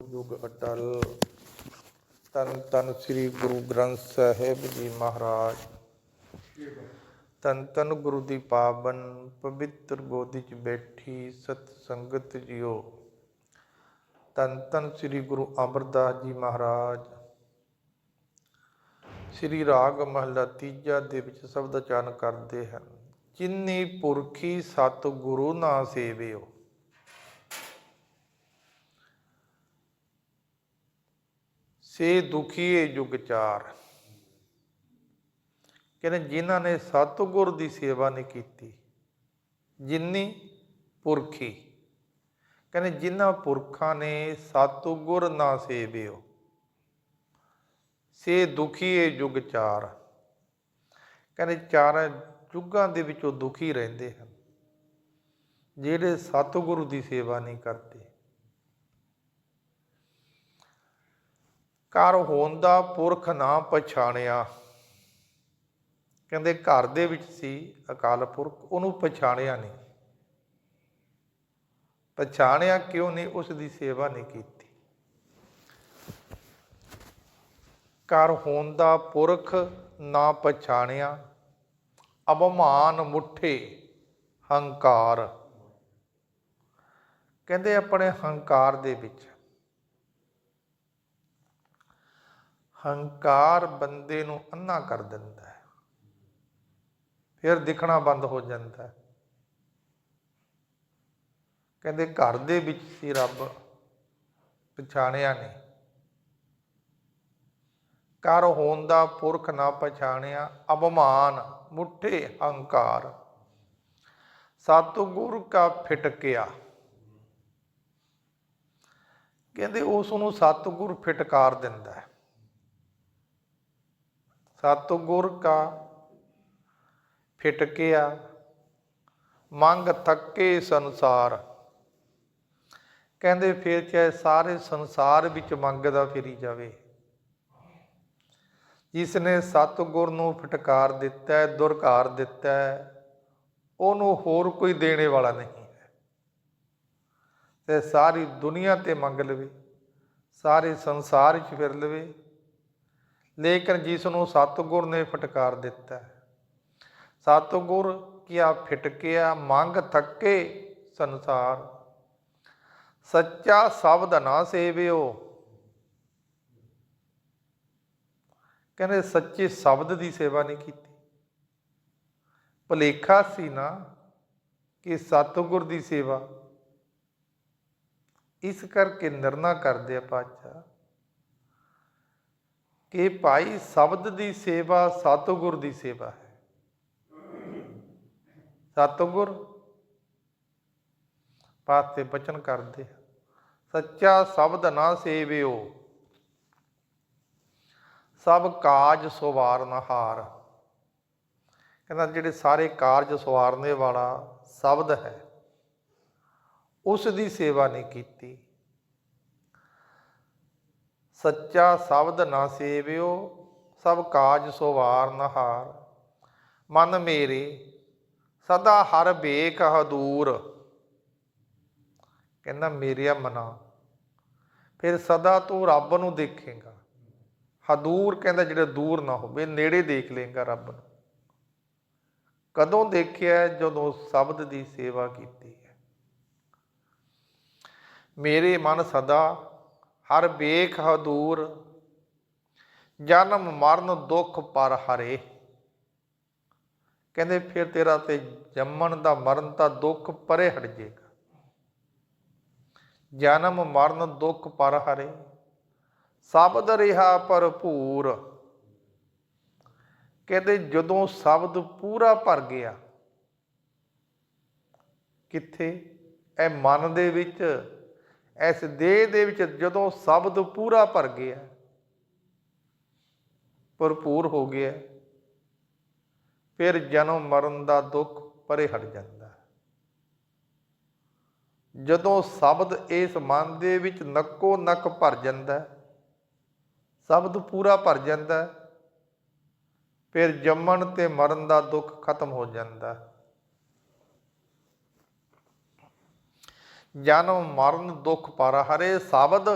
ਯੁਗ ਅਟਲ, ਤਨ ਤਨ ਸ੍ਰੀ ਗੁਰੂ ਗ੍ਰੰਥ ਸਾਹਿਬ ਜੀ ਮਹਾਰਾਜ। ਤਨ ਤਨ ਗੁਰੂ ਦੀ ਪਾਵਨ ਪਵਿੱਤਰ ਗੋਦੀ 'ਚ ਬੈਠੀ ਸਤ ਸੰਗਤ ਜੀਓ। ਤਨ ਤਨ ਸ੍ਰੀ ਗੁਰੂ ਅਮਰਦਾਸ ਜੀ ਮਹਾਰਾਜ। ਸ੍ਰੀ ਰਾਗ ਮਹਲਾ ਤੀਜਾ ਦੇ ਵਿੱਚ ਸ਼ਬਦ ਚਾਨ ਕਰਦੇ ਹਨ, ਜਿਨੀ ਪੁਰਖੀ ਸਤ ਗੁਰੂ ਨਾ ਸੇਵਿਓ ਸੇ ਦੁਖੀਏ ਜੁਗ ਚਾਰ। ਕਹਿੰਦੇ ਜਿਨ੍ਹਾਂ ਨੇ ਸਤਿਗੁਰ ਦੀ ਸੇਵਾ ਨਹੀਂ ਕੀਤੀ, ਜਿੰਨੀ ਪੁਰਖੀ। ਕਹਿੰਦੇ ਜਿਨ੍ਹਾਂ ਪੁਰਖਾਂ ਨੇ ਸਤਿਗੁਰ ਨਾ ਸੇਵਿਓ, ਸੇ ਦੁਖੀਏ ਜੁਗ ਚਾਰ। ਕਹਿੰਦੇ ਚਾਰ ਯੁੱਗਾਂ ਦੇ ਵਿੱਚ ਉਹ ਦੁਖੀ ਰਹਿੰਦੇ ਹਨ, ਜਿਹੜੇ ਸਤਿਗੁਰੂ ਦੀ ਸੇਵਾ ਨਹੀਂ ਕਰਦੇ। ਘਰ ਹੋਣ ਦਾ ਪੁਰਖ ਨਾ ਪਛਾਣਿਆ। ਕਹਿੰਦੇ ਘਰ ਦੇ ਵਿੱਚ ਸੀ, ਅਕਾਲ ਪੁਰਖ, ਉਹਨੂੰ ਪਛਾਣਿਆ ਨਹੀਂ। ਪਛਾਣਿਆ ਕਿਉਂ ਨਹੀਂ, ਉਸ ਦੀ ਸੇਵਾ ਨਹੀਂ ਕੀਤੀ। ਘਰ ਹੋਣ ਦਾ ਪੁਰਖ ਨਾ ਪਛਾਣਿਆ ਅਭਮਾਨ ਮੁੱਠੇ, ਹੰਕਾਰ। ਕਹਿੰਦੇ ਆਪਣੇ ਹੰਕਾਰ ਦੇ ਵਿੱਚ ਹੰਕਾਰ ਬੰਦੇ ਨੂੰ ਅੰਨਾ ਕਰ ਦਿੰਦਾ ਹੈ। ਫਿਰ ਦਿਖਣਾ ਬੰਦ ਹੋ ਜਾਂਦਾ ਹੈ। ਕਹਿੰਦੇ ਘਰ ਦੇ ਵਿੱਚ ਸੀ ਰੱਬ, ਪਛਾਣਿਆ ਨਹੀਂ। ਕਰ ਹੋਣ ਦਾ ਪੁਰਖ ਨਾ ਪਛਾਣਿਆ ਅਬਮਾਨ ਮੁੱਠੇ ਹੰਕਾਰ। ਸਤਿਗੁਰ ਕਾ ਫਿਟਕਿਆ। ਕਹਿੰਦੇ ਉਸ ਨੂੰ ਸਤਿਗੁਰ ਫਿਟਕਾਰ ਦਿੰਦਾ ਹੈ। ਸਤਿਗੁਰ ਕਾ ਫਿਟਕਿਆ ਮੰਗ ਥੱਕੇ ਸੰਸਾਰ। ਕਹਿੰਦੇ ਫਿਰ ਚਾਹੇ ਸਾਰੇ ਸੰਸਾਰ ਵਿੱਚ ਮੰਗਦਾ ਫਿਰੀ ਜਾਵੇ। ਜਿਸ ਨੇ ਸਤਿਗੁਰ ਨੂੰ ਫਟਕਾਰ ਦਿੱਤਾ ਹੈ ਦੁਰਕਾਰ ਦਿੱਤਾ ਹੈ ਉਹਨੂੰ ਹੋਰ ਕੋਈ ਦੇਣੇ ਵਾਲਾ ਨਹੀਂ ਹੈ। ਤੇ ਸਾਰੀ ਦੁਨੀਆ ਤੇ ਮੰਗ ਲਵੇ, ਸਾਰੇ ਸੰਸਾਰ 'ਚ ਫਿਰ ਲਵੇ ਲੇਕਿਨ ਜਿਸ ਨੂੰ ਸਤਿਗੁਰ ਨੇ ਫਟਕਾਰ ਦਿੱਤਾ ਹੈ। ਕੀਆ ਫਿਟਕਿਆ, ਮੰਗ ਥੱਕੇ ਸੰਸਾਰ। ਸੱਚਾ ਸ਼ਬਦ ਨਾ ਸੇਵਿਓ। ਕਹਿੰਦੇ ਸੱਚੇ ਸ਼ਬਦ ਦੀ ਸੇਵਾ ਨਹੀਂ ਕੀਤੀ। ਭਲੇਖਾ ਸੀ ਨਾ ਕਿ ਸਤਿਗੁਰ ਦੀ ਸੇਵਾ। ਇਸ ਕਰਕੇ ਨਿਰਣਾ ਕਰਦੇ ਆ ਪਾਤਸ਼ਾਹ। ਕਿ ਭਾਈ ਸ਼ਬਦ ਦੀ ਸੇਵਾ ਸਤਿਗੁਰ ਦੀ ਸੇਵਾ ਹੈ। ਸਤਿਗੁਰ? ਪਾਤੇ ਬਚਨ ਕਰਦੇ ਸੱਚਾ ਸ਼ਬਦ ਨਾ ਸੇਵਿਓ, ਸਭ ਕਾਜ ਸਵਾਰਨ ਹਾਰ। ਕਹਿੰਦਾ ਜਿਹੜੇ ਸਾਰੇ ਕਾਰਜ ਸਵਾਰਨੇ ਵਾਲਾ ਸ਼ਬਦ ਹੈ, ਉਸ ਦੀ ਸੇਵਾ ਨਹੀਂ ਕੀਤੀ। ਸੱਚਾ ਸ਼ਬਦ ਨਾ ਸੇਵਿਓ, ਸਭ ਕਾਜ ਸਵਾਰਨ ਹਾਰ। ਮਨ ਮੇਰੇ, ਸਦਾ ਹਰ ਬੇਕ ਹਦੂਰ ਕਹਿੰਦਾ ਮੇਰਿਆ ਮਨਾ। ਫਿਰ ਸਦਾ ਤੂੰ ਰੱਬ ਨੂੰ ਦੇਖੇਗਾ। ਹਦੂਰ ਕਹਿੰਦਾ, ਜਿਹੜਾ ਦੂਰ ਨਾ ਹੋਵੇ, ਨੇੜੇ ਦੇਖ ਲੇਗਾ ਰੱਬ ਨੂੰ। ਕਦੋਂ ਦੇਖਿਆ ਜਦੋਂ ਸ਼ਬਦ ਦੀ ਸੇਵਾ ਕੀਤੀ ਹੈ। ਮੇਰੇ ਮਨ ਸਦਾ ਹਰ ਬੇਖ ਹਦੂਰ ਜਨਮ ਮਰਨ ਦੁੱਖ ਪਰ ਹਰੇ। ਕਹਿੰਦੇ ਫਿਰ ਤੇਰਾ ਤੇ ਜੰਮਣ ਦਾ ਮਰਨ ਦਾ ਦੁੱਖ ਪਰੇ ਹਟ ਜੇਗਾ। ਜਨਮ ਮਰਨ ਦੁੱਖ ਪਰ ਹਰੇ, ਸ਼ਬਦ ਰਿਹਾ ਭਰਪੂਰ। ਕਹਿੰਦੇ ਜਦੋਂ ਸ਼ਬਦ ਪੂਰਾ ਭਰ ਗਿਆ, ਕਿੱਥੇ? ਇਹ ਮਨ ਦੇ ਵਿੱਚ ਇਸ ਦੇਹ ਦੇ ਵਿੱਚ ਜਦੋਂ ਸ਼ਬਦ ਪੂਰਾ ਭਰ ਗਿਆ, ਭਰਪੂਰ ਹੋ ਗਿਆ, ਫਿਰ ਜਨਮ ਮਰਨ ਦਾ ਦੁੱਖ ਪਰੇ ਹਟ ਜਾਂਦਾ। ਜਦੋਂ ਸ਼ਬਦ ਇਸ ਮਨ ਦੇ ਵਿੱਚ ਨੱਕੋ ਨੱਕ ਭਰ ਜਾਂਦਾ, ਸ਼ਬਦ ਪੂਰਾ ਭਰ ਜਾਂਦਾ, ਫਿਰ ਜੰਮਣ ਤੇ ਮਰਨ ਦਾ ਦੁੱਖ ਖਤਮ ਹੋ ਜਾਂਦਾ। ਜਨਮ ਮਰਨ ਦੁੱਖ ਪਰ ਹਰੇ ਸ਼ਬਦ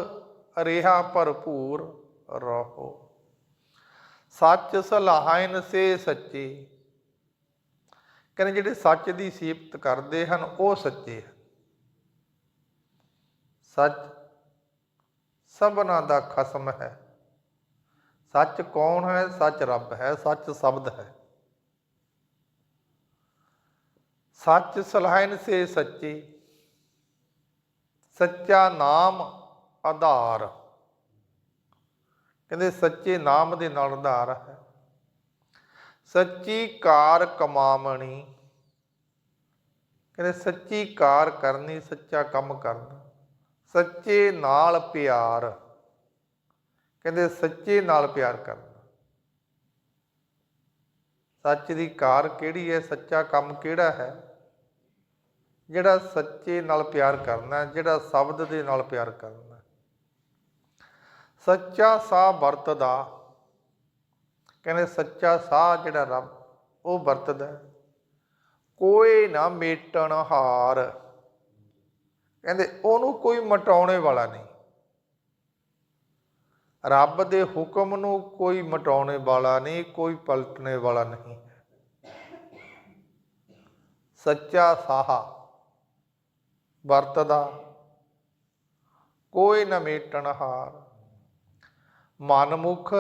ਰੇਹਾ ਭਰਪੂਰ ਰਹੋ। ਸੱਚ ਸਲਾਹਨ ਸੇ ਸੱਚੇ। ਕਹਿੰਦੇ ਜਿਹੜੇ ਸੱਚ ਦੀ ਸਿਫਤ ਕਰਦੇ ਹਨ, ਉਹ ਸੱਚੇ ਹਨ। ਸੱਚ ਸਭਨਾ ਦਾ ਖਸਮ ਹੈ। ਸੱਚ ਕੌਣ ਹੈ? ਸੱਚ ਰੱਬ ਹੈ। ਸੱਚ ਸ਼ਬਦ ਹੈ। ਸੱਚ ਸਲਾਹਨ ਸੇ ਸੱਚੇ। ਸੱਚਾ ਨਾਮ ਆਧਾਰ। ਕਹਿੰਦੇ ਸੱਚੇ ਨਾਮ ਦੇ ਨਾਲ ਆਧਾਰ ਹੈ। ਸੱਚੀ ਕਾਰ ਕਮਾਵਣੀ। ਕਹਿੰਦੇ ਸੱਚੀ ਕਾਰ ਕਰਨੀ, ਸੱਚਾ ਕੰਮ ਕਰਨਾ। ਸੱਚੇ ਨਾਲ ਪਿਆਰ। ਕਹਿੰਦੇ ਸੱਚੇ ਨਾਲ ਪਿਆਰ ਕਰਨਾ। ਸੱਚ ਦੀ ਕਾਰ ਕਿਹੜੀ ਹੈ? ਸੱਚਾ ਕੰਮ ਕਿਹੜਾ ਹੈ? ਜਿਹੜਾ ਸੱਚੇ ਨਾਲ ਪਿਆਰ ਕਰਨਾ, ਜਿਹੜਾ ਸ਼ਬਦ ਦੇ ਨਾਲ ਪਿਆਰ ਕਰਨਾ। ਸੱਚਾ ਸਾਹ ਵਰਤਦਾ, ਕਹਿੰਦੇ ਸੱਚਾ ਸਾਹ ਜਿਹੜਾ ਰੱਬ, ਉਹ ਵਰਤਦਾ। ਕੋਈ ਨਾ ਮੇਟਣ ਹਾਰ। ਕਹਿੰਦੇ ਉਹਨੂੰ ਕੋਈ ਮਟਾਉਣੇ ਵਾਲਾ ਨਹੀਂ। ਰੱਬ ਦੇ ਹੁਕਮ ਨੂੰ ਕੋਈ ਮਟਾਉਣੇ ਵਾਲਾ ਨਹੀਂ, ਕੋਈ ਪਲਟਣੇ ਵਾਲਾ ਨਹੀਂ। ਸੱਚਾ ਸਾਹਾ ਵਰਤਦਾ। ਕੋਈ ਨਾ ਮੇਟਣ ਹਾਰ। ਮਨਮੁਖ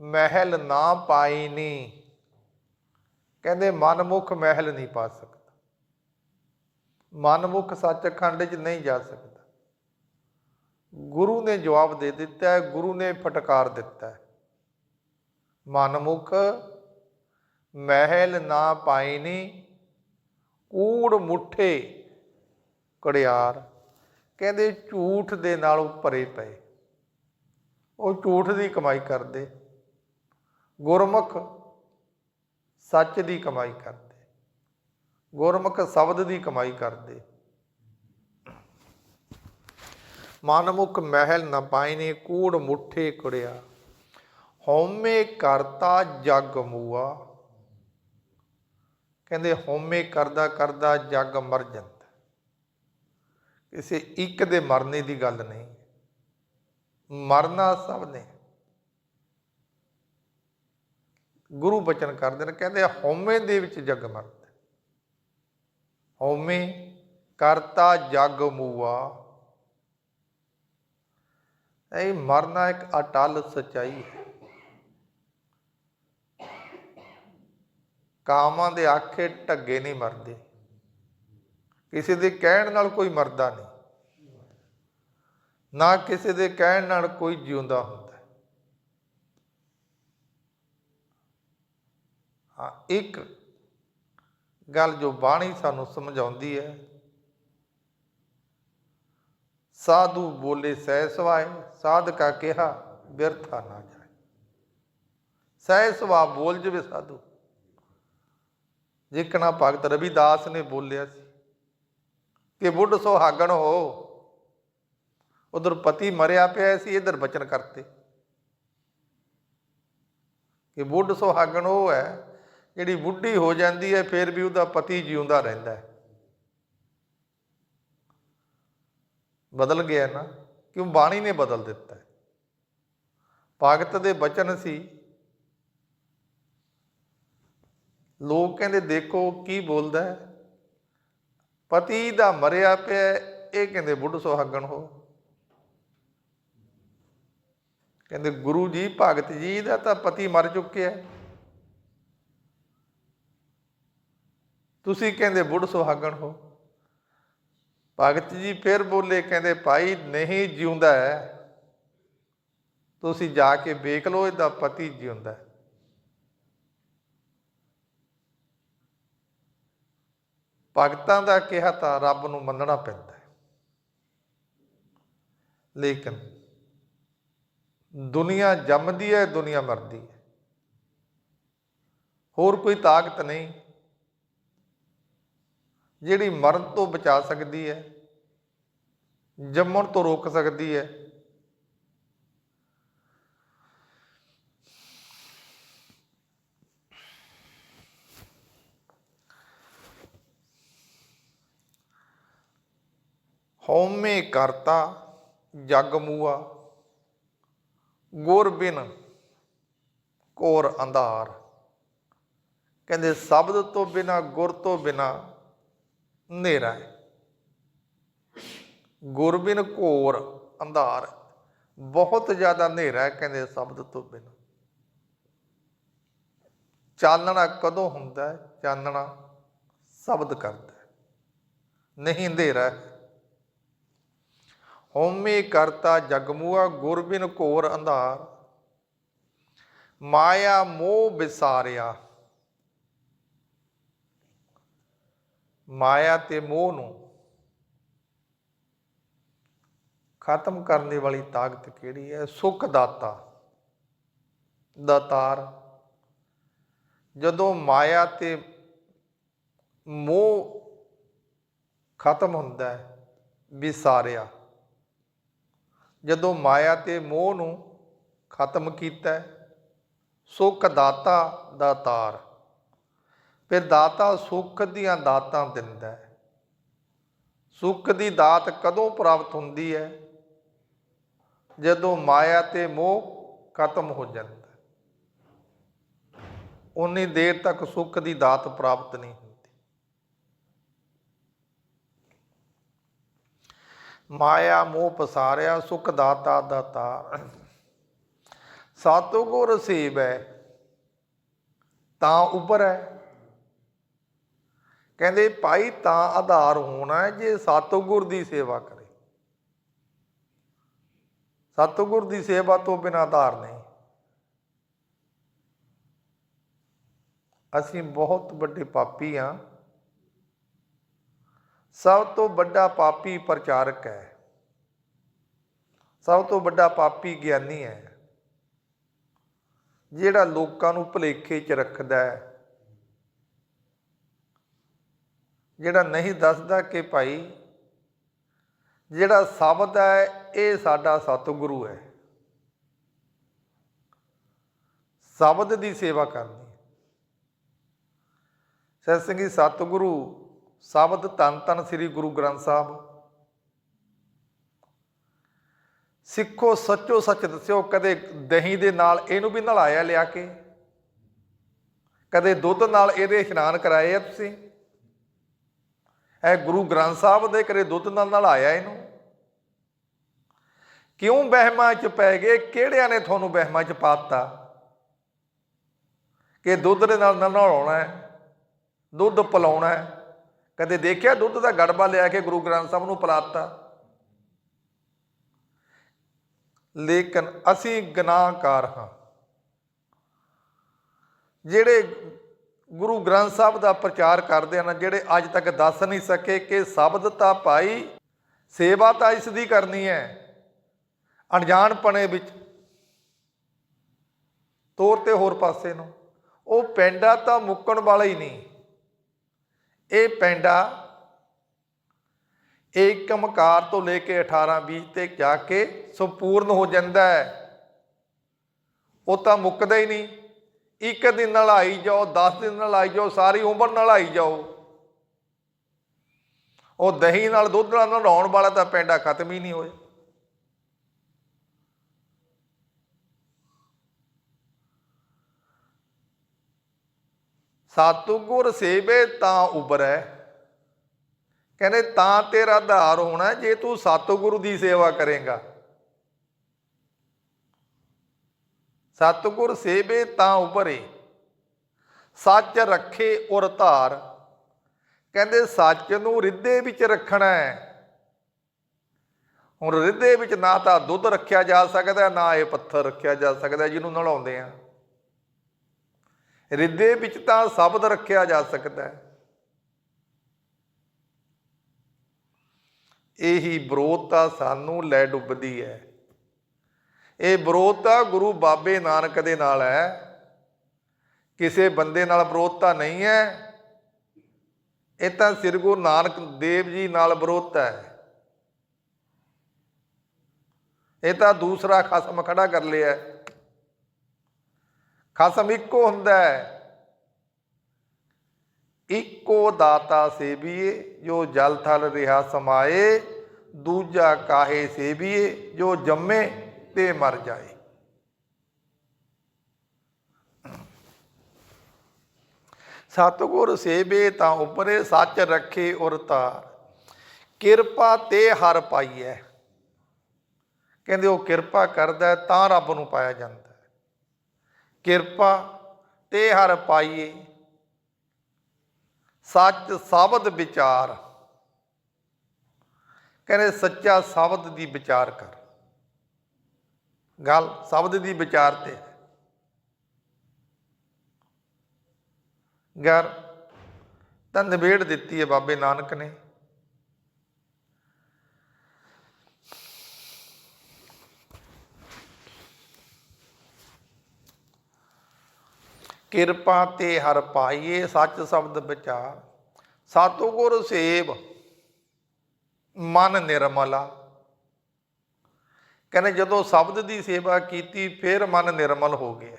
ਮਹਿਲ ਨਾ ਪਾਈਨੀ। ਕਹਿੰਦੇ ਮਨਮੁਖ ਮਹਿਲ ਨਹੀਂ ਪਾ ਸਕਦਾ। ਮਨਮੁਖ ਸੱਚਖੰਡ 'ਚ ਨਹੀਂ ਜਾ ਸਕਦਾ। ਗੁਰੂ ਨੇ ਜਵਾਬ ਦੇ ਦਿੱਤਾ ਹੈ ਗੁਰੂ ਨੇ ਫਟਕਾਰ ਦਿੱਤਾ। ਹੈ ਮਨਮੁਖ ਮਹਿਲ ਨਾ ਪਾਈਨੀ। ਕੂੜ ਮੁੱਠੇ ਕੜਿਆਰ ਕਹਿੰਦੇ ਝੂਠ ਦੇ ਨਾਲ ਭਰੇ ਪਏ। ਉਹ ਝੂਠ ਦੀ ਕਮਾਈ ਕਰਦੇ। ਗੁਰਮੁਖ ਸੱਚ ਦੀ ਕਮਾਈ ਕਰਦੇ। ਗੁਰਮੁਖ ਸ਼ਬਦ ਦੀ ਕਮਾਈ ਕਰਦੇ। ਮਨਮੁਖ ਮਹਿਲ ਨ ਪਾਇਨੇ, ਕੂੜ ਮੁੱਠੇ ਕੁੜਿਆ ਹਉਮੈ ਕਰਤਾ ਜਗ ਮੂਆ। ਕਹਿੰਦੇ ਹਉਮੈ ਕਰਦਾ ਕਰਦਾ ਜਗ ਮਰ ਜਾਂਦਾ। ਕਿਸੇ ਇੱਕ ਦੇ ਮਰਨੇ ਦੀ ਗੱਲ ਨਹੀਂ। ਮਰਨਾ ਸਭ ਨੇ। ਗੁਰੂ ਬਚਨ ਕਰਦੇ ਨੇ, ਕਹਿੰਦੇ ਹਉਮੈ ਦੇ ਵਿੱਚ ਜਗ ਮਰਦਾ। ਹਉਮੈ ਕਰਤਾ ਜਗ ਮੂਆ। ਇਹ ਮਰਨਾ ਇੱਕ ਅਟਲ ਸਚਾਈ ਹੈ। ਕਾਮਾਂ ਦੇ ਆਖੇ ਢੱਗੇ ਨਹੀਂ ਮਰਦੇ। ਕਿਸੇ ਦੇ ਕਹਿਣ ਨਾਲ ਕੋਈ ਮਰਦਾ ਨਹੀਂ। ਨਾ ਕਿਸੇ ਦੇ ਕਹਿਣ ਨਾਲ ਕੋਈ ਜਿਉਂਦਾ ਹੁੰਦਾ। ਹੈ। ਹਾਂ ਇੱਕ ਗੱਲ ਜੋ ਬਾਣੀ ਸਾਨੂੰ ਸਮਝਾਉਂਦੀ ਹੈ, ਸਾਧੂ ਬੋਲੇ ਸਹਿ ਸਵਾਏ, ਸਾਧਕਾ ਕਿਹਾ ਬਿਰਥਾ ਨਾ ਜਾਏ। ਸਹਿ ਸਵਾ ਬੋਲ ਜਵੇ ਸਾਧੂ। ਜਿਕਣਾ ਭਗਤ ਰਵਿਦਾਸ ਨੇ ਬੋਲਿਆ ਸੀ ਕਿ ਬੁੱਢ ਸੁਹਾਗਣ ਹੋ। ਉਧਰ ਪਤੀ ਮਰਿਆ ਪਿਆ ਸੀ, ਇਧਰ ਬਚਨ ਕਰਤੇ। ਕਿ ਬੁੱਢ ਸੁਹਾਗਣ ਉਹ ਹੈ, ਜਿਹੜੀ ਬੁੱਢੀ ਹੋ ਜਾਂਦੀ ਹੈ, ਫਿਰ ਵੀ ਉਹਦਾ ਪਤੀ ਜਿਉਂਦਾ ਰਹਿੰਦਾ ਹੈ। ਬਦਲ ਗਿਆ ਨਾ, ਕਿਉਂ ਬਾਣੀ ਨੇ ਬਦਲ ਦਿੱਤਾ ਹੈ। ਭਗਤ ਦੇ ਬਚਨ ਸੀ। ਲੋਕ ਕਹਿੰਦੇ, ਦੇਖੋ ਕੀ ਬੋਲਦਾ ਹੈ। ਪਤੀ ਦਾ ਮਰਿਆ ਪਿਆ ਇਹ ਕਹਿੰਦੇ ਬੁੱਢ ਸੁਹਾਗਣ ਹੋ। ਕਹਿੰਦੇ ਗੁਰੂ ਜੀ ਭਗਤ ਜੀ ਦਾ ਤਾਂ ਪਤੀ ਮਰ ਚੁੱਕਿਆ ਤੁਸੀਂ ਕਹਿੰਦੇ ਬੁੱਢ ਸੁਹਾਗਣ ਹੋ। ਭਗਤ ਜੀ ਫਿਰ ਬੋਲੇ, ਕਹਿੰਦੇ ਭਾਈ ਨਹੀਂ ਜਿਉਂਦਾ ਹੈ, ਤੁਸੀਂ ਜਾ ਕੇ ਵੇਖ ਲਓ, ਇਹਦਾ ਪਤੀ ਜਿਉਂਦਾ ਹੈ। ਭਗਤਾਂ ਦਾ ਕਿਹਾ ਤਾਂ ਰੱਬ ਨੂੰ ਮੰਨਣਾ ਪੈਂਦਾ ਹੈ। ਲੇਕਿਨ ਦੁਨੀਆ ਜੰਮਦੀ ਹੈ, ਦੁਨੀਆ ਮਰਦੀ ਹੈ। ਹੋਰ ਕੋਈ ਤਾਕਤ ਨਹੀਂ। ਜਿਹੜੀ ਮਰਨ ਤੋਂ ਬਚਾ ਸਕਦੀ ਹੈ, ਜੰਮਣ ਤੋਂ ਰੋਕ ਸਕਦੀ ਹੈ। ਹਉਮੈ ਕਰਤਾ ਜਗ ਮੂਆ, ਗੁਰ ਬਿਨ ਕੋਰ ਅੰਧਾਰ। ਕਹਿੰਦੇ, ਸ਼ਬਦ ਤੋਂ ਬਿਨਾ, ਗੁਰ ਤੋਂ ਬਿਨਾ ਹਨੇਰਾ ਹੈ। ਗੁਰ ਬਿਨ ਘੋਰ ਅੰਧਾਰ, ਬਹੁਤ ਜ਼ਿਆਦਾ ਹਨੇਰਾ ਹੈ, ਕਹਿੰਦੇ, ਸ਼ਬਦ ਤੋਂ ਬਿਨਾ। ਚਾਨਣਾ ਕਦੋਂ ਹੁੰਦਾ ਹੈ? ਚਾਨਣਾ ਸ਼ਬਦ ਕਰਦਾ ਨਹੀਂ ਹਨੇਰਾ ਹੈ। ਹਉਮੈ ਕਰਤਾ ਜਗਮੂਆ ਗੁਰਬਿਨ ਘੋਰ ਅੰਧਾਰ। ਮਾਇਆ ਮੋਹ ਵਿਸਾਰਿਆ ਮਾਇਆ ਤੇ ਮੋਹ ਨੂੰ ਖਤਮ ਕਰਨ ਵਾਲੀ ਤਾਕਤ ਕਿਹੜੀ ਹੈ? ਸੁਖ ਦਾਤਾ ਦਾਤਾਰ ਜਦੋਂ ਮਾਇਆ ਤੇ ਮੋਹ ਖਤਮ ਹੁੰਦਾ ਹੈ ਵਿਸਾਰਿਆ ਜਦੋਂ ਮਾਇਆ ਤੇ ਮੋਹ ਨੂੰ ਖਤਮ ਕੀਤਾ ਹੈ, ਸੁਖ ਦਾਤਾ ਦਾਤਾਰ ਫਿਰ ਦਾਤਾ ਸੁੱਖ ਦੀਆਂ ਦਾਤਾਂ ਦਿੰਦਾ ਹੈ। ਸੁੱਖ ਦੀ ਦਾਤ ਕਦੋਂ ਪ੍ਰਾਪਤ ਹੁੰਦੀ ਹੈ? ਜਦੋਂ ਮਾਇਆ ਤੇ ਮੋਹ ਖਤਮ ਹੋ ਜਾਂਦਾ ਉਨੀ ਦੇਰ ਤੱਕ ਸੁੱਖ ਦੀ ਦਾਤ ਪ੍ਰਾਪਤ ਨਹੀਂ ਹੁੰਦੀ ਮਾਇਆ ਮੋਹ ਪਸਾਰਿਆ, ਸੁਖ ਦਾਤਾ ਦਾਤਾ ਸਾਤੋ ਕੋ ਰਸੀਬ ਹੈ ਤਾਂ ਉੱਪਰ। ਹੈ ਕਹਿੰਦੇ, ਭਾਈ, ਤਾਂ ਆਧਾਰ ਹੋਣਾ ਜੇ ਸਤਿਗੁਰ ਦੀ ਸੇਵਾ ਕਰੇ। ਸਤਿਗੁਰ ਦੀ ਸੇਵਾ ਤੋਂ ਬਿਨਾਂ ਆਧਾਰ ਨਹੀਂ। ਅਸੀਂ ਬਹੁਤ ਵੱਡੇ ਪਾਪੀ ਹਾਂ ਸਭ ਤੋਂ ਵੱਡਾ ਪਾਪੀ ਪ੍ਰਚਾਰਕ ਹੈ। ਸਭ ਤੋਂ ਵੱਡਾ ਪਾਪੀ ਗਿਆਨੀ ਹੈ। ਜਿਹੜਾ ਲੋਕਾਂ ਨੂੰ ਭੁਲੇਖੇ 'ਚ ਰੱਖਦਾ ਹੈ। ਜਿਹੜਾ ਨਹੀਂ ਦੱਸਦਾ ਕਿ ਭਾਈ, ਜਿਹੜਾ ਸ਼ਬਦ ਹੈ, ਇਹ ਸਾਡਾ ਸਤਿਗੁਰੂ ਹੈ। ਸ਼ਬਦ ਦੀ ਸੇਵਾ ਕਰਨੀ। ਸਤ ਸਿੰਘ ਸਤਿਗੁਰੂ। ਸ਼ਬਦ ਤਨ ਤਨ ਸ੍ਰੀ ਗੁਰੂ ਗ੍ਰੰਥ ਸਾਹਿਬ। ਸਿੱਖੋ, ਸੱਚੋ ਸੱਚ ਦੱਸਿਓ, ਕਦੇ ਦਹੀਂ ਦੇ ਨਾਲ ਇਹਨੂੰ ਵੀ ਨਲਾਇਆ ਲਿਆ ਕੇ? ਕਦੇ ਦੁੱਧ ਨਾਲ ਇਹਦੇ ਇਸ਼ਨਾਨ ਕਰਾਏ ਆ ਤੁਸੀਂ? ਇਹ ਗੁਰੂ ਗ੍ਰੰਥ ਸਾਹਿਬ ਦੇ ਕਰੇ ਦੁੱਧ ਨਾਲ ਨਲਾਇਆ ਇਹਨੂੰ? ਕਿਉਂ ਵਹਿਮਾਂ 'ਚ ਪੈ ਗਏ? ਕਿਹੜਿਆਂ ਨੇ ਤੁਹਾਨੂੰ ਵਹਿਮਾਂ 'ਚ ਪਾਤਾ? ਕਿ ਦੁੱਧ ਦੇ ਨਾਲ ਨਲਾਉਣਾ ਹੈ, ਦੁੱਧ ਪਿਲਾਉਣਾ ਹੈ? ਕਦੇ ਦੇਖਿਆ ਦੁੱਧ ਦਾ ਗੜਬਾ ਲਿਆ ਕੇ ਗੁਰੂ ਗ੍ਰੰਥ ਸਾਹਿਬ ਨੂੰ ਪਿਲਾਤਾ? ਲੇਕਿਨ ਅਸੀਂ ਗੁਨਾਹਕਾਰ ਹਾਂ। ਜਿਹੜੇ ਗੁਰੂ ਗ੍ਰੰਥ ਸਾਹਿਬ ਦਾ ਪ੍ਰਚਾਰ ਕਰਦੇ ਹਨ, ਜਿਹੜੇ ਅੱਜ ਤੱਕ ਦੱਸ ਨਹੀਂ ਸਕੇ ਕਿ ਸ਼ਬਦ ਤਾਂ ਭਾਈ ਸੇਵਾ ਤਾਂ ਇਸ ਦੀ ਕਰਨੀ ਹੈ, ਅਣਜਾਣਪਣੇ ਵਿੱਚ। ਤੋਰ ਤੇ ਹੋਰ ਪਾਸੇ ਨੂੰ। ਉਹ ਪੈਂਡਾ ਤਾਂ ਮੁੱਕਣ ਵਾਲਾ ਹੀ ਨਹੀਂ। ਇਹ ਪੈਂਡਾ ਇੱਕ ਮਕਾਰ ਤੋਂ ਲੈ ਕੇ 18 20 ਤੇ ਜਾ ਕੇ ਸੰਪੂਰਨ ਹੋ ਜਾਂਦਾ ਹੈ। ਉਹ ਤਾਂ ਮੁੱਕਦਾ ਹੀ ਨਹੀਂ। ਇੱਕ ਦਿਨ ਨਾਲ ਆਈ ਜਾਓ 10 ਦਿਨ ਨਾਲ ਆਈ ਜਾਓ, ਸਾਰੀ ਉਮਰ ਨਾਲ ਆਈ ਜਾਓ। ਉਹ ਦਹੀਂ ਨਾਲ, ਦੁੱਧ ਨਾਲ ਨਹਾਉਣ ਵਾਲਾ ਤਾਂ ਪੈਂਡਾ ਖਤਮ ਹੀ ਨਹੀਂ ਹੋਇਆ। ਸਤਿਗੁਰ ਸੇਵੇ ਤਾਂ ਉਬਰੈ। ਕਹਿੰਦੇ, ਤਾਂ ਤੇਰਾ ਆਧਾਰ ਹੋਣਾ ਜੇ ਤੂੰ ਸਤਿਗੁਰੂ ਦੀ ਸੇਵਾ ਕਰੇਗਾ। ਸਤਿਗੁਰ ਸੇਵੇ ਤਾਂ ਉਭਰੇ ਸੱਚ ਰੱਖੇ ਉਰ ਧਾਰ। ਕਹਿੰਦੇ, ਸੱਚ ਨੂੰ ਰਿੱਧੇ ਵਿੱਚ ਰੱਖਣਾ ਹੈ। ਹੁਣ ਰਿੱਧੇ ਵਿੱਚ ਨਾ ਤਾਂ ਦੁੱਧ ਰੱਖਿਆ ਜਾ ਸਕਦਾ, ਨਾ ਇਹ ਪੱਥਰ ਰੱਖਿਆ ਜਾ ਸਕਦਾ, ਜਿਹਨੂੰ ਨਲਾਉਂਦੇ ਆ। ਰਿੱਧੇ ਵਿੱਚ ਤਾਂ ਸ਼ਬਦ ਰੱਖਿਆ ਜਾ ਸਕਦਾ ਹੈ। ਇਹੀ ਵਿਰੋਧਤਾ ਸਾਨੂੰ ਲੈ ਡੁੱਬਦੀ ਹੈ। ਇਹ ਵਿਰੋਧਤਾ ਗੁਰੂ ਬਾਬੇ ਨਾਨਕ ਦੇ ਨਾਲ ਹੈ। ਕਿਸੇ ਬੰਦੇ ਨਾਲ ਵਿਰੋਧਤਾ ਨਹੀਂ ਹੈ। ਇਹ ਤਾਂ ਸ੍ਰੀ ਗੁਰੂ ਨਾਨਕ ਦੇਵ ਜੀ ਨਾਲ ਵਿਰੋਧਤਾ ਹੈ। ਇਹ ਤਾਂ ਦੂਸਰਾ ਖਸਮ ਖੜਾ ਕਰ ਲਿਆ ਖਸਮ ਇੱਕੋ ਹੁੰਦਾ ਹੈ। ਇੱਕੋ ਦਾਤਾ ਸੇਬੀਏ ਜੋ ਜਲ ਥਲ ਰਿਹਾ ਸਮਾਏ, ਦੂਜਾ ਕਾਹੇ ਸੇਬੀਏ ਜੋ ਜੰਮੇ ਤੇ ਮਰ ਜਾਏ। ਸਤਿਗੁਰ ਸੇਬੇ ਤਾਂ ਉਪਰੇ ਸੱਚ ਰੱਖੇ ਉਰ ਤਾਰ। ਕਿਰਪਾ ਤੇ ਹਰ ਪਾਈਐ। ਕਹਿੰਦੇ ਉਹ ਕਿਰਪਾ ਕਰਦਾ ਤਾਂ ਰੱਬ ਨੂੰ ਪਾਇਆ ਜਾਂਦਾ। ਕਿਰਪਾ ਤੇ ਹਰ ਪਾਈਏ। ਸੱਚ ਸ਼ਬਦ ਵਿਚਾਰ। ਕਹਿੰਦੇ ਸੱਚਾ ਸ਼ਬਦ ਦੀ ਵਿਚਾਰ ਕਰ। ਗੱਲ ਸ਼ਬਦ ਦੀ ਵਿਚਾਰ ਤੇ ਗਰ ਤਾਂ ਨਿਬੇੜ ਦਿੱਤੀ ਹੈ ਬਾਬੇ ਨਾਨਕ ਨੇ। ਕਿਰਪਾ ਤੇ ਹਰ ਪਾਈਏ ਸੱਚ ਸ਼ਬਦ ਵਿਚਾਰ। ਸਤਿਗੁਰ ਸੇਵ, ਮਨ ਨਿਰਮਲਾ ਕਹਿੰਦੇ ਜਦੋਂ ਸ਼ਬਦ ਦੀ ਸੇਵਾ ਕੀਤੀ, ਫਿਰ ਮਨ ਨਿਰਮਲ ਹੋ ਗਿਆ।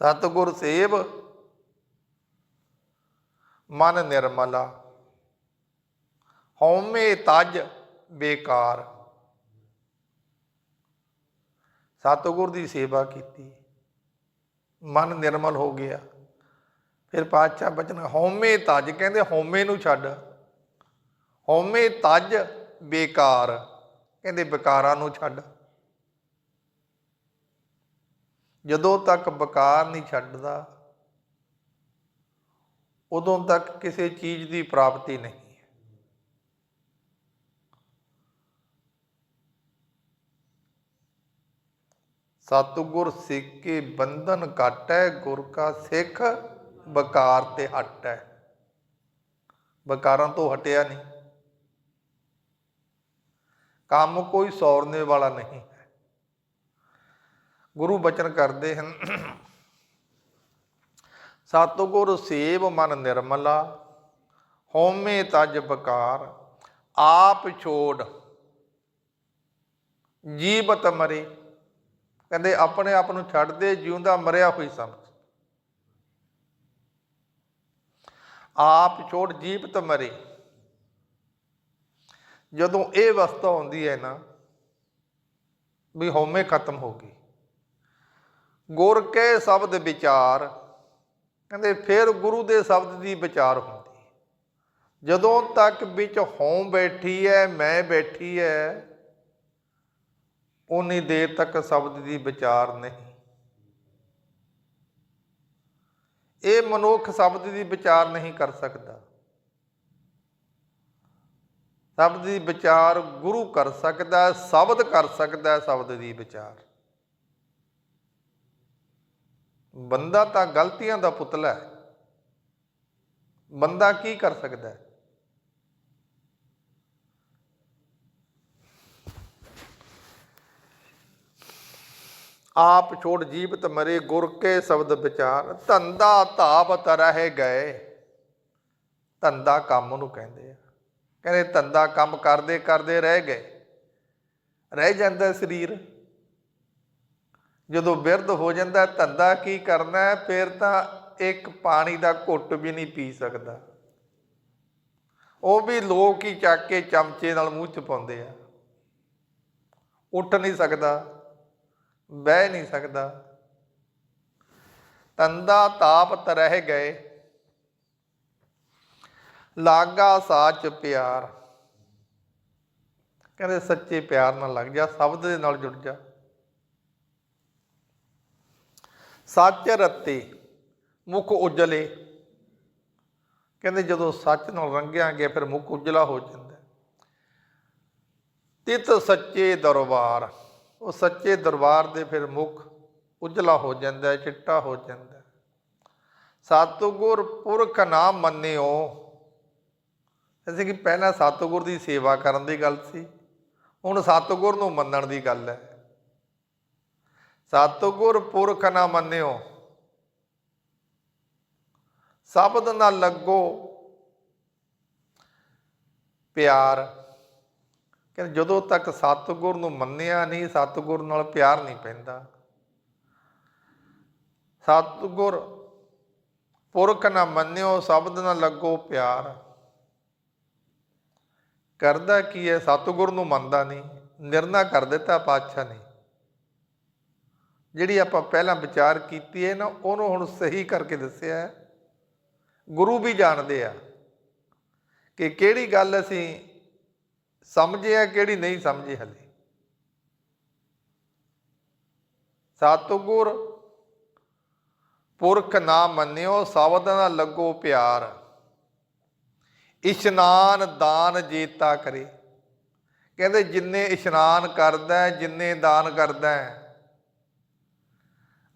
ਸਤਿਗੁਰ ਸੇਵ, ਮਨ ਨਿਰਮਲਾ ਹਉਮੈ ਤਜ ਬੇਕਾਰ। ਸਤਿਗੁਰ ਦੀ ਸੇਵਾ ਕੀਤੀ। ਮਨ ਨਿਰਮਲ ਹੋ ਗਿਆ। ਫਿਰ ਪਾਤਸ਼ਾਹ ਬਚਨ, ਹਉਮੈ ਤਜ, ਕਹਿੰਦੇ ਹਉਮੈ ਨੂੰ ਛੱਡ। ਹਉਮੈ ਤਜ ਬੇਕਾਰ, ਕਹਿੰਦੇ ਬੇਕਾਰਾਂ ਨੂੰ ਛੱਡ। ਜਦੋਂ ਤੱਕ ਬਕਾਰ ਨਹੀਂ ਛੱਡਦਾ, ਉਦੋਂ ਤੱਕ ਕਿਸੇ ਚੀਜ਼ ਦੀ ਪ੍ਰਾਪਤੀ ਨਹੀਂ। ਹੈ ਸਤਿਗੁਰ ਸਿੱਕੇ ਬੰਧਨ ਕਾਟੈ ਗੁਰ ਕਾ ਸਿੱਖ ਬਕਾਰ ਤੇ ਹਟੈ। ਬਕਾਰਾਂ ਤੋਂ ਹਟਿਆ ਨਹੀਂ। ਕੰਮ ਕੋਈ ਸੌਰਨੇ ਵਾਲਾ ਨਹੀਂ ਹੈ। ਗੁਰੂ ਬਚਨ ਕਰਦੇ ਹਨ, ਸਤਿਗੁਰ ਸੇਵ ਮਨ ਨਿਰਮਲਾ ਹੋਮੇ ਤਜ ਬਕਾਰ ਆਪ ਛੋੜ, ਜੀਵਤ ਮਰੇ। ਕਹਿੰਦੇ ਆਪਣੇ ਆਪ ਨੂੰ ਛੱਡਦੇ, ਜਿਉਂਦਾ ਮਰਿਆ ਹੋਈ ਸਮਝ ਆਪ ਛੋੜ ਜੀਵਤ ਮਰੇ। ਜਦੋਂ ਇਹ ਅਵਸਥਾ ਹੁੰਦੀ ਹੈ ਨਾ, ਵੀ ਹਉਮੈ ਖਤਮ ਹੋ ਗਈ। ਗੁਰ ਕੇ ਸ਼ਬਦ ਵਿਚਾਰ, ਕਹਿੰਦੇ ਫਿਰ ਗੁਰੂ ਦੇ ਸ਼ਬਦ ਦੀ ਵਿਚਾਰ ਹੁੰਦੀ ਜਦੋਂ ਤੱਕ ਵਿੱਚ ਹੋਂ ਬੈਠੀ ਹੈ, ਮੈਂ ਬੈਠੀ ਹੈ ਉਨੀ ਦੇਰ ਤੱਕ ਸ਼ਬਦ ਦੀ ਵਿਚਾਰ ਨਹੀਂ। ਇਹ ਮਨੁੱਖ ਸ਼ਬਦ ਦੀ ਵਿਚਾਰ ਨਹੀਂ ਕਰ ਸਕਦਾ। ਸ਼ਬਦ ਦੀ ਵਿਚਾਰ ਗੁਰੂ ਕਰ ਸਕਦਾ, ਸ਼ਬਦ ਕਰ ਸਕਦਾ ਸ਼ਬਦ ਦੀ ਵਿਚਾਰ। ਬੰਦਾ ਤਾਂ ਗਲਤੀਆਂ ਦਾ ਪੁਤਲਾ ਹੈ। ਬੰਦਾ ਕੀ ਕਰ ਸਕਦਾ ਹੈ? ਆਪ ਛੋੜ ਜੀਵਤ ਮਰੇ ਗੁਰ ਕੇ ਸ਼ਬਦ ਵਿਚਾਰ, ਧੰਦਾ ਧਾਵਤ ਰਹਿ ਗਏ। ਧੰਦਾ ਕੰਮ ਨੂੰ ਕਹਿੰਦੇ ਆ। ਕਹਿੰਦੇ ਧੰਦਾ ਕੰਮ ਕਰਦੇ ਕਰਦੇ ਰਹਿ ਗਏ। ਰਹਿ ਜਾਂਦਾ ਸਰੀਰ। ਜਦੋਂ ਬਿਰਧ ਹੋ ਜਾਂਦਾ, ਧੰਦਾ ਕੀ ਕਰਨਾ ਫਿਰ ਤਾਂ ਇੱਕ ਪਾਣੀ ਦਾ ਘੁੱਟ ਵੀ ਨਹੀਂ ਪੀ ਸਕਦਾ। ਉਹ ਵੀ ਲੋਕ ਹੀ ਚੱਕ ਕੇ ਚਮਚੇ ਨਾਲ ਮੂੰਹ ਚ ਪਾਉਂਦੇ ਆ। ਉੱਠ ਨਹੀਂ ਸਕਦਾ। ਬਹਿ ਨਹੀਂ ਸਕਦਾ। ਤੰਦਾ ਤਾਪ ਤਰਹਿ ਗਏ। ਲਾਗਾ ਸਾਚ ਪਿਆਰ। ਕਹਿੰਦੇ ਸੱਚੇ ਪਿਆਰ ਨਾਲ ਲੱਗ ਜਾ, ਸ਼ਬਦ ਦੇ ਨਾਲ ਜੁੜ ਜਾ। ਸੱਚ ਰਤੇ, ਮੁਖ ਉਜਲੇ। ਕਹਿੰਦੇ ਜਦੋਂ ਸੱਚ ਨਾਲ ਰੰਗਿਆ ਗਿਆ ਫਿਰ ਮੁਖ ਉਜਲਾ ਹੋ ਜਾਂਦਾ। ਤਿਤ ਸੱਚੇ ਦਰਬਾਰ। ਉਹ ਸੱਚੇ ਦਰਬਾਰ ਦੇ ਫਿਰ ਮੁਖ ਉਜਲਾ ਹੋ ਜਾਂਦਾ ਚਿੱਟਾ ਹੋ ਜਾਂਦਾ ਹੈ। ਸਤਿਗੁਰ ਪੁਰਖ ਨਾਮ ਮੰਨਿਓ। ਅਸੀਂ ਕਿ ਪਹਿਲਾਂ ਸਤਿਗੁਰ ਦੀ ਸੇਵਾ ਕਰਨ ਦੀ ਗੱਲ ਸੀ, ਹੁਣ ਸਤਿਗੁਰ ਨੂੰ ਮੰਨਣ ਦੀ ਗੱਲ ਹੈ। ਸਤਿਗੁਰ ਪੁਰਖ ਨਾ ਮੰਨਿਓ। ਸ਼ਬਦ ਨਾਲ ਲੱਗੋ। ਪਿਆਰ ਕਹਿੰਦੇ ਜਦੋਂ ਤੱਕ ਸਤਿਗੁਰ ਨੂੰ ਮੰਨਿਆ ਨਹੀਂ, ਸਤਿਗੁਰ ਨਾਲ ਪਿਆਰ ਨਹੀਂ ਪੈਂਦਾ। ਸਤਿਗੁਰ ਪੁਰਖ ਨਾ ਮੰਨਿਓ, ਸ਼ਬਦ ਨਾਲ ਲੱਗੋ ਪਿਆਰ। ਕਰਦਾ ਕੀ ਹੈ? ਸਤਿਗੁਰ ਨੂੰ ਮੰਨਦਾ ਨਹੀਂ, ਨਿਰਣਾ ਕਰ ਦਿੱਤਾ, ਪਾਤਸ਼ਾਹ ਨੇ। ਜਿਹੜੀ ਆਪਾਂ ਪਹਿਲਾਂ ਵਿਚਾਰ ਕੀਤੀ ਹੈ ਨਾ, ਉਹਨੂੰ ਹੁਣ ਸਹੀ ਕਰਕੇ ਦੱਸਿਆ ਹੈ। ਗੁਰੂ ਵੀ ਜਾਣਦੇ ਆ ਕਿ ਕਿਹੜੀ ਗੱਲ ਅਸੀਂ ਸਮਝੇ ਆ ਕਿਹੜੀ ਨਹੀਂ ਸਮਝੇ ਹਲੇ। ਸਤਿਗੁਰ ਪੁਰਖ ਨਾ ਮੰਨਿਓ, ਸਬਦ ਨਾ ਲੱਗੋ ਪਿਆਰ। ਇਸ਼ਨਾਨ ਦਾਨ ਜੀਤਾ ਕਰੇ। ਕਹਿੰਦੇ ਜਿੰਨੇ ਇਸ਼ਨਾਨ ਕਰਦਾ, ਜਿੰਨੇ ਦਾਨ ਕਰਦਾ।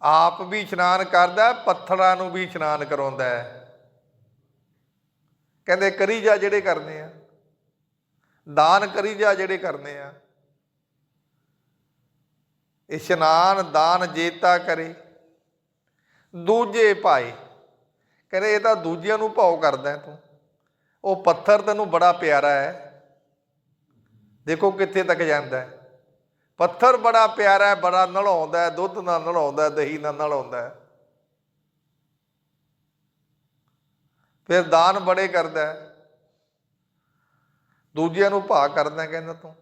ਆਪ ਵੀ ਇਸ਼ਨਾਨ ਕਰਦਾ, ਪੱਥਰਾਂ ਨੂੰ ਵੀ ਇਸ਼ਨਾਨ ਕਰਾਉਂਦਾ। ਕਹਿੰਦੇ ਕਰੀ ਜਾ ਜਿਹੜੇ ਕਰਨੇ ਆ। ਦਾਨ ਕਰੀ ਜਾ ਜਿਹੜੇ ਕਰਨੇ ਆ। ਇਸ਼ਨਾਨ ਦਾਨ ਜੇਤਾ ਕਰੇ, ਦੂਜੇ ਭਾਈ ਕਹਿੰਦੇ ਇਹ ਤਾਂ ਦੂਜਿਆਂ ਨੂੰ ਭਾਉ ਕਰਦਾ ਤੂੰ। ਉਹ ਪੱਥਰ ਤੈਨੂੰ ਬੜਾ ਪਿਆਰਾ ਹੈ। ਦੇਖੋ ਕਿੱਥੇ ਤੱਕ ਜਾਂਦਾ ਹੈ। ਪੱਥਰ ਬੜਾ ਪਿਆਰਾ ਹੈ, ਬੜਾ ਨਲਾਉਂਦਾ ਹੈ, ਦੁੱਧ ਨਾਲ ਨਲਾਉਂਦਾ ਹੈ, ਦਹੀਂ ਨਾਲ ਨਲਾਉਂਦਾ ਹੈ। ਫਿਰ ਦਾਨ ਬੜੇ ਕਰਦਾ ਹੈ। ਦੂਜਿਆਂ ਨੂੰ ਭਾ ਕਰਦਾ ਕਹਿੰਦਾ ਤੂੰ।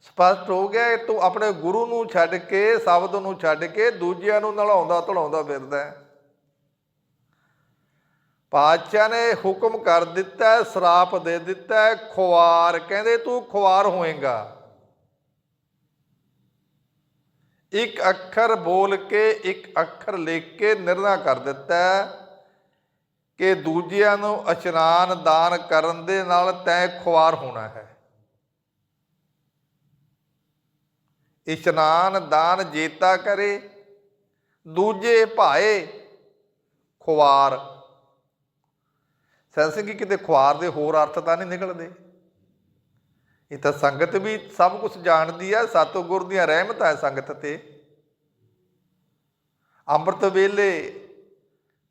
ਸਪਸ਼ਟ ਹੋ ਗਿਆ ਤੂੰ ਆਪਣੇ ਗੁਰੂ ਨੂੰ ਛੱਡ ਕੇ, ਸ਼ਬਦ ਨੂੰ ਛੱਡ ਕੇ ਦੂਜਿਆਂ ਨੂੰ ਨਲਾਉਂਦਾ ਧਲਾਉਂਦਾ ਫਿਰਦਾ ਹੈ। ਪਾਤਸ਼ਾਹ ਨੇ ਹੁਕਮ ਕਰ ਦਿੱਤਾ, ਸਰਾਪ ਦੇ ਦਿੱਤਾ ਖੁਆਰ, ਕਹਿੰਦੇ ਤੂੰ ਖੁਆਰ ਹੋਏਗਾ। ਇੱਕ ਅੱਖਰ ਬੋਲ ਕੇ, ਇੱਕ ਅੱਖਰ ਲਿਖ ਕੇ ਨਿਰਣਾ ਕਰ ਦਿੱਤਾ ਕਿ ਦੂਜਿਆਂ ਨੂੰ ਇਸ਼ਨਾਨ ਦਾਨ ਕਰਨ ਦੇ ਨਾਲ ਤੈ ਖੁਆਰ ਹੋਣਾ ਹੈ। ਇਸ਼ਨਾਨ ਦਾਨ ਜੇਤਾ ਕਰੇ, ਦੂਜੇ ਭਾਏ ਖੁਆਰ। ਸੈਂਸਿੰਗ ਕੀ ਕਿਤੇ ਖੁਆਰ ਦੇ ਹੋਰ ਅਰਥ ਤਾਂ ਨਹੀਂ ਨਿਕਲਦੇ। ਇਹ ਤਾਂ ਸੰਗਤ ਵੀ ਸਭ ਕੁਝ ਜਾਣਦੀ ਹੈ ਸਤਿਗੁਰ ਦੀਆਂ ਰਹਿਮਤਾਂ ਹੈ ਸੰਗਤ ਤੇ। ਅੰਮ੍ਰਿਤ ਵੇਲੇ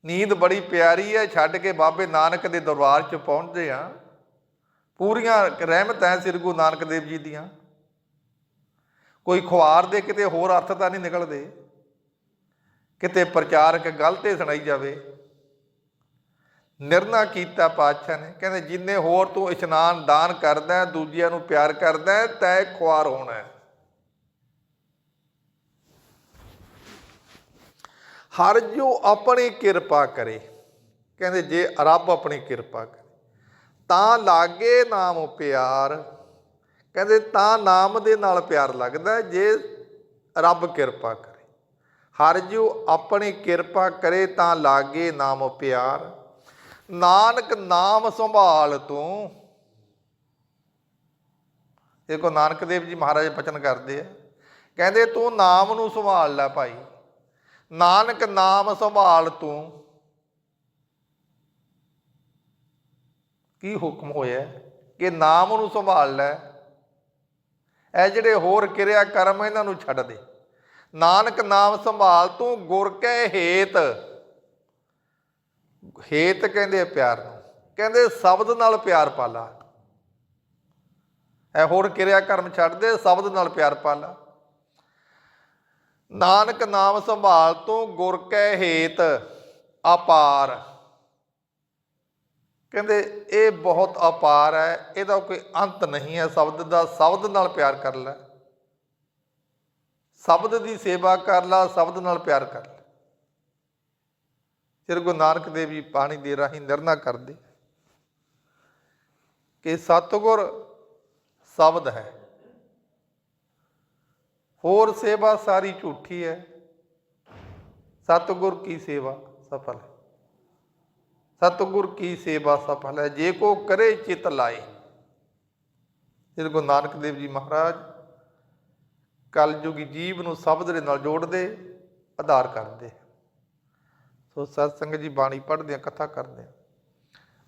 ਨੀਂਦ ਬੜੀ ਪਿਆਰੀ ਹੈ ਛੱਡ ਕੇ ਬਾਬੇ ਨਾਨਕ ਦੇ ਦਰਬਾਰ 'ਚ ਪਹੁੰਚਦੇ ਆ ਪੂਰੀਆਂ ਰਹਿਮਤਾਂ ਹੈ ਸ੍ਰੀ ਗੁਰੂ ਨਾਨਕ ਦੇਵ ਜੀ ਦੀਆਂ। ਕੋਈ ਖੁਆਰ ਦੇ ਕਿਤੇ ਹੋਰ ਅਰਥ ਤਾਂ ਨਹੀਂ ਨਿਕਲਦੇ। ਕਿਤੇ ਪ੍ਰਚਾਰਕ ਗਲਤੇ ਸੁਣਾਈ ਜਾਵੇ। ਨਿਰਣਾ ਕੀਤਾ ਪਾਤਸ਼ਾਹ ਨੇ ਕਹਿੰਦੇ ਜਿੰਨੇ ਹੋਰ ਤੂੰ ਇਸ਼ਨਾਨ ਦਾਨ ਕਰਦਾ ਦੂਜਿਆਂ ਨੂੰ ਪਿਆਰ ਕਰਦਾ ਹੈ, ਤੈ ਖੁਆਰ ਹੋਣਾ ਹਰ ਜੋ ਆਪਣੀ ਕਿਰਪਾ ਕਰੇ। ਕਹਿੰਦੇ ਜੇ ਰੱਬ ਆਪਣੀ ਕਿਰਪਾ ਕਰੇ। ਤਾਂ ਲਾਗੇ ਨਾਮ ਪਿਆਰ। ਕਹਿੰਦੇ ਤਾਂ ਨਾਮ ਦੇ ਨਾਲ ਪਿਆਰ ਲੱਗਦਾ ਜੇ ਰੱਬ ਕਿਰਪਾ ਕਰੇ। ਹਰ ਜੋ ਆਪਣੀ ਕਿਰਪਾ ਕਰੇ ਤਾਂ ਲਾਗੇ ਨਾਮ ਪਿਆਰ। ਨਾਨਕ ਨਾਮ ਸੰਭਾਲ ਤੂੰ। ਦੇਖੋ ਨਾਨਕ ਦੇਵ ਜੀ ਮਹਾਰਾਜ ਬਚਨ ਕਰਦੇ ਆ। ਕਹਿੰਦੇ ਤੂੰ ਨਾਮ ਨੂੰ ਸੰਭਾਲ ਲੈ ਭਾਈ। ਨਾਨਕ ਨਾਮ ਸੰਭਾਲ ਤੂੰ। ਕੀ ਹੁਕਮ ਹੋਇਆ ਕਿ ਨਾਮ ਨੂੰ ਸੰਭਾਲ ਲੈ? ਇਹ ਜਿਹੜੇ ਹੋਰ ਕਿਰਿਆ ਕਰਮ ਇਹਨਾਂ ਨੂੰ ਛੱਡ ਦੇ। ਨਾਨਕ ਨਾਮ ਸੰਭਾਲ ਤੂੰ, ਗੁਰ ਕੈ ਹੇਤ। ਹੇਤ ਕਹਿੰਦੇ ਪਿਆਰ ਨੂੰ। ਕਹਿੰਦੇ ਸ਼ਬਦ ਨਾਲ ਪਿਆਰ ਪਾਲਾ। ਇਹ ਹੋਰ ਕਿਰਿਆ ਕਰਮ ਛੱਡ ਦੇ, ਸ਼ਬਦ ਨਾਲ ਪਿਆਰ ਪਾਲਾ। ਨਾਨਕ ਨਾਮ ਸੰਭਾਲ ਤੋਂ ਗੁਰ ਕੈ ਹੇਤ ਅਪਾਰ। ਕਹਿੰਦੇ ਇਹ ਬਹੁਤ ਅਪਾਰ ਹੈ, ਇਹਦਾ ਕੋਈ ਅੰਤ ਨਹੀਂ ਹੈ। ਸ਼ਬਦ ਦਾ ਸ਼ਬਦ ਨਾਲ ਪਿਆਰ ਕਰ ਲੈ। ਸ਼ਬਦ ਦੀ ਸੇਵਾ ਕਰ ਲੈ, ਸ਼ਬਦ ਨਾਲ ਪਿਆਰ ਕਰ ਲੈ। ਸ੍ਰੀ ਗੁਰੂ ਨਾਨਕ ਦੇਵ ਜੀ ਪਾਣੀ ਦੇ ਰਾਹੀਂ ਨਿਰਣਾ ਕਰਦੇ ਕਿ ਸਤਿਗੁਰ ਸ਼ਬਦ ਹੈ। ਹੋਰ ਸੇਵਾ ਸਾਰੀ ਝੂਠੀ ਹੈ। ਸਤਿਗੁਰ ਕੀ ਸੇਵਾ ਸਫਲ ਹੈ। ਸਤਿਗੁਰ ਕੀ ਸੇਵਾ ਸਫਲ ਹੈ। ਜੇ ਕੋ ਕਰੇ ਚਿਤ ਲਾਏ। ਸ੍ਰੀ ਗੁਰੂ ਨਾਨਕ ਦੇਵ ਜੀ ਮਹਾਰਾਜ ਕਲਯੁਗੀ ਜੀਵ ਨੂੰ ਸ਼ਬਦ ਦੇ ਨਾਲ ਜੋੜਦੇ, ਆਧਾਰ ਕਰਦੇ। ਸੋ ਸਤ ਸੰਗਤ ਜੀ ਬਾਣੀ ਪੜ੍ਹਦੇ ਆ, ਕਥਾ ਕਰਦੇ ਆ।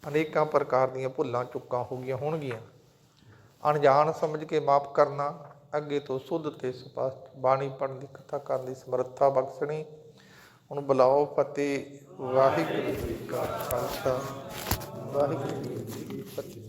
ਅਨੇਕਾਂ ਪ੍ਰਕਾਰ ਦੀਆਂ ਭੁੱਲਾਂ, ਚੁੱਕਾਂ ਹੋ ਗਈਆਂ, ਹੋਣਗੀਆਂ। ਅਣਜਾਣ ਸਮਝ ਕੇ ਮਾਫ ਕਰਨਾ ਅੱਗੇ ਤੋਂ ਸੁੱਧ ਤੇ ਸਪਸ਼ਟ ਬਾਣੀ ਪੜ੍ਹਨ ਦੀ ਕਥਾ ਕਰਨ ਦੀ ਸਮਰੱਥਾ ਬਖਸ਼ਣੀ। ਹੁਣ ਬੁਲਾਓ ਫਤਿਹ ਵਾਹਿਗੁਰੂ ਜੀ ਕਾ ਖਾਲਸਾ। ਵਾਹਿਗੁਰੂ ਜੀ ਕੀ ਫਤਿਹ।